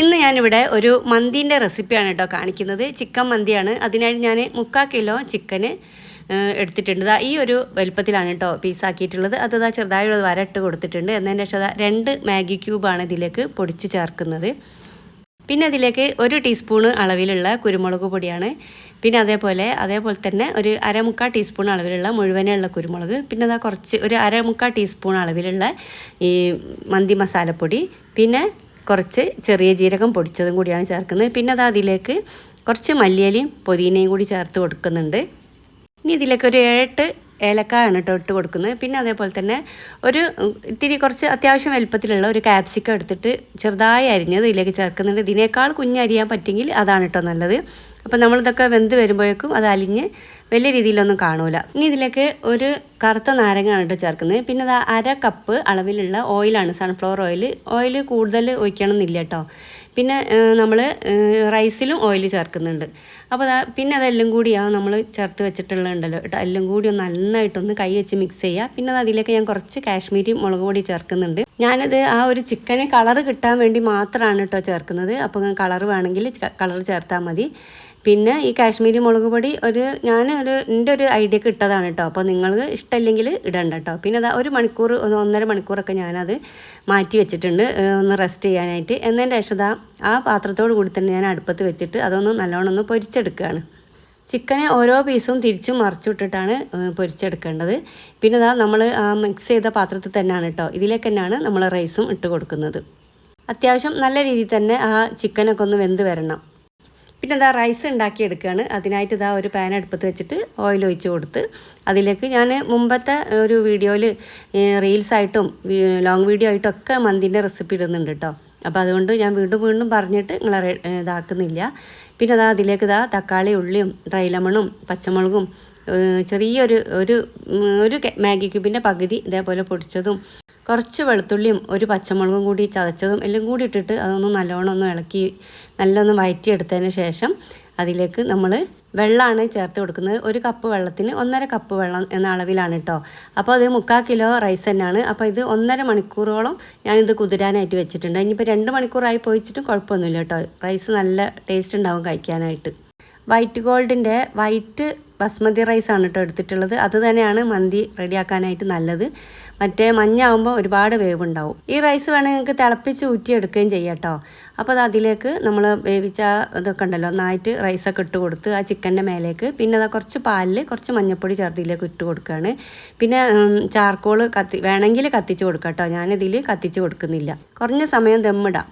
ഇന്ന് ഞാനിവിടെ ഒരു മന്തിന്റെ റെസിപ്പിയാണ് കേട്ടോ കാണിക്കുന്നത്. ചിക്കൻ മന്തിയാണ്. അതിനായി ഞാൻ മുക്കാൽ കിലോ ചിക്കന് എടുത്തിട്ടുണ്ട്. ഈ ഒരു വലുപ്പത്തിലാണ് കേട്ടോ പീസാക്കിയിട്ടുള്ളത്. അത് ദാ ചെറുതായി ഒരു വരട്ട് കൊടുത്തിട്ടുണ്ട്. എന്നതിന് ശേഷം രണ്ട് മാഗി ക്യൂബാണ് ഇതിലേക്ക് പൊടിച്ച് ചേർക്കുന്നത്. പിന്നെ അതിലേക്ക് ഒരു ടീസ്പൂണ് അളവിലുള്ള കുരുമുളക് പൊടിയാണ്. പിന്നെ അതേപോലെ അതേപോലെ തന്നെ ഒരു അരമുക്കാൽ ടീസ്പൂൺ അളവിലുള്ള മുഴുവനുള്ള കുരുമുളക്. പിന്നെ അതാ കുറച്ച് ഒരു അരമുക്കാൽ ടീസ്പൂൺ അളവിലുള്ള ഈ മന്തി മസാലപ്പൊടി. പിന്നെ കുറച്ച് ചെറിയ ജീരകം പൊടിച്ചതും കൂടിയാണ് ചേർക്കുന്നത്. പിന്നെ അത് അതിലേക്ക് കുറച്ച് മല്ലിയലയും പുതിനയും കൂടി ചേർത്ത് കൊടുക്കുന്നുണ്ട്. ഇനി ഇതിലേക്ക് ഒരു ഏഴെട്ട് ഏലക്കായാണ് കേട്ടോ ഇട്ട് കൊടുക്കുന്നത്. പിന്നെ അതേപോലെ തന്നെ ഒരു ഇത്തിരി കുറച്ച് അത്യാവശ്യം വലുപ്പത്തിലുള്ള ഒരു ക്യാപ്സിക്കം എടുത്തിട്ട് ചെറുതായി അരിഞ്ഞത് ഇതിലേക്ക് ചേർക്കുന്നുണ്ട്. ഇതിനേക്കാൾ കുഞ്ഞരിയാൻ പറ്റുമെങ്കിൽ അതാണ് കേട്ടോ നല്ലത്. അപ്പോൾ നമ്മളിതൊക്കെ വെന്ത് വരുമ്പോഴേക്കും അത് അലിഞ്ഞ് വലിയ രീതിയിലൊന്നും കാണൂല. ഇനി ഇതിലേക്ക് ഒരു കറുത്ത നാരങ്ങയാണ് കേട്ടോ ചേർക്കുന്നത്. പിന്നെ അത് അര കപ്പ് അളവിലുള്ള ഓയിലാണ് സൺഫ്ലവർ ഓയിൽ ഓയിൽ കൂടുതൽ ഒഴിക്കണം എന്നില്ല കേട്ടോ. പിന്നെ നമ്മൾ റൈസിലും ഓയിൽ ചേർക്കുന്നുണ്ട്. അപ്പോൾ അതാ പിന്നെ അതെല്ലാം കൂടിയാണ് നമ്മൾ ചേർത്ത് വെച്ചിട്ടുള്ളതുണ്ടല്ലോ കേട്ടോ എല്ലാം കൂടി ഒന്ന് നന്നായിട്ടൊന്ന് കൈ വെച്ച് മിക്സ് ചെയ്യുക. പിന്നെ അത് അതിലേക്ക് ഞാൻ കുറച്ച് കാശ്മീരി മുളക് പൊടി ചേർക്കുന്നുണ്ട്. ഞാനത് ആ ഒരു ചിക്കന് കളറ് കിട്ടാൻ വേണ്ടി മാത്രമാണ് കേട്ടോ ചേർക്കുന്നത്. അപ്പോൾ കളർ വേണമെങ്കിൽ കളർ ചേർത്താൽ മതി. പിന്നെ ഈ കാശ്മീരി മുളക് പൊടി ഒരു ഞാൻ ഒരു എന്റെ ഒരു ഐഡിയക്ക് ഇട്ടതാണ് കേട്ടോ. അപ്പോൾ നിങ്ങൾക്ക് ഇഷ്ടമില്ലെങ്കിൽ ഇടണ്ട കേട്ടോ. പിന്നെ അതാ ഒരു മണിക്കൂർ ഒന്ന് ഒന്നര മണിക്കൂറൊക്കെ ഞാനത് മാറ്റി വെച്ചിട്ടുണ്ട് ഒന്ന് റെസ്റ്റ് ചെയ്യാനായിട്ട്. എന്നതിന്റെ ശേഷം ആ പാത്രത്തോട് കൂടി തന്നെ ഞാൻ അടുപ്പത്ത് വെച്ചിട്ട് അതൊന്ന് നല്ലോണം ഒന്ന് പൊരിച്ചെടുക്കുകയാണ്. ചിക്കനെ ഓരോ പീസും തിരിച്ചും മറിച്ചിട്ടിട്ടാണ് പൊരിച്ചെടുക്കേണ്ടത്. പിന്നെ അതാ നമ്മൾ മിക്സ് ചെയ്ത പാത്രത്തിൽ തന്നെയാണ് കേട്ടോ. ഇതിലേക്ക് തന്നെയാണ് നമ്മൾ റൈസും ഇട്ട് കൊടുക്കുന്നത്. അത്യാവശ്യം നല്ല രീതിയിൽ തന്നെ ആ ചിക്കനൊക്കെ ഒന്ന് വെന്ത് വരണം. പിന്നെ ഇതാ റൈസ് ഉണ്ടാക്കിയെടുക്കുകയാണ് അതിനായിട്ട് ഇതാ ഒരു പാൻ അടുപ്പത്ത് വെച്ചിട്ട് ഓയിൽ ഒഴിച്ച് കൊടുത്ത് അതിലേക്ക് ഞാൻ മുമ്പത്തെ ഒരു വീഡിയോയിൽ റീൽസായിട്ടും ലോങ് വീഡിയോ ആയിട്ടും ഒക്കെ മന്തിന്റെ റെസിപ്പി ഇടുന്നുണ്ട് കേട്ടോ അപ്പോൾ അതുകൊണ്ട് ഞാൻ വീണ്ടും വീണ്ടും പറഞ്ഞിട്ട് നിങ്ങളെ ഇതാക്കുന്നില്ല. പിന്നെ അതാ അതിലേക്ക് ഇതാ തക്കാളി ഉള്ളിയും ഡ്രൈ ലെമണും പച്ചമുളകും ചെറിയൊരു ഒരു ഒരു മാഗി ക്യൂബിന്റെ പകുതി ഇതേപോലെ പൊടിച്ചതും കുറച്ച് വെളുത്തുള്ളിയും ഒരു പച്ചമുളകും കൂടി ചതച്ചതും എല്ലാം കൂടി ഇട്ടിട്ട് അതൊന്ന് നല്ലോണം ഒന്ന് ഇളക്കി നല്ലൊന്ന് വയറ്റിയെടുത്തതിന് ശേഷം അതിലേക്ക് നമ്മൾ വെള്ളമാണ് ചേർത്ത് കൊടുക്കുന്നത്. ഒരു കപ്പ് വെള്ളത്തിന് ഒന്നര കപ്പ് വെള്ളം എന്ന അളവിലാണ് കേട്ടോ അപ്പോൾ അത് മുക്കാൽ കിലോ റൈസ് തന്നെയാണ്. അപ്പോൾ ഇത് ഒന്നര മണിക്കൂറോളം ഞാനിത് കുതിരാനായിട്ട് വെച്ചിട്ടുണ്ട്. ഇനിയിപ്പോൾ രണ്ട് മണിക്കൂറായി പോയിച്ചിട്ടും കുഴപ്പമൊന്നുമില്ല കേട്ടോ റൈസ് നല്ല ടേസ്റ്റ് ഉണ്ടാവും കഴിക്കാനായിട്ട്. വൈറ്റ് ഗോൾഡിന്റെ വൈറ്റ് ബസ്മതി റൈസാണ് കേട്ടോ എടുത്തിട്ടുള്ളത്. അത് തന്നെയാണ് മന്തി റെഡിയാക്കാനായിട്ട് നല്ലത്. മറ്റേ മഞ്ഞാവുമ്പോൾ ഒരുപാട് വേവുണ്ടാവും. ഈ റൈസ് വേണമെങ്കിൽ നിങ്ങൾക്ക് തിളപ്പിച്ച് ഊറ്റിയെടുക്കുകയും ചെയ്യാം കേട്ടോ അപ്പോൾ അത് അതിലേക്ക് നമ്മൾ വേവിച്ച ഇതൊക്കെ ഉണ്ടല്ലോ നന്നായിട്ട് റൈസൊക്കെ ഇട്ട് കൊടുത്ത് ആ ചിക്കന്റെ മേലേക്ക്. പിന്നെ അത് കുറച്ച് പാലിൽ കുറച്ച് മഞ്ഞൾപ്പൊടി ചേർത്തിലേക്ക് ഇട്ട് കൊടുക്കുകയാണ്. പിന്നെ ചാർക്കോൾ കത്തി വേണമെങ്കിൽ കത്തിച്ച് കൊടുക്കാം കേട്ടോ ഞാനിതിൽ കത്തിച്ച് കൊടുക്കുന്നില്ല. കുറഞ്ഞ സമയം ദമ്മിടാം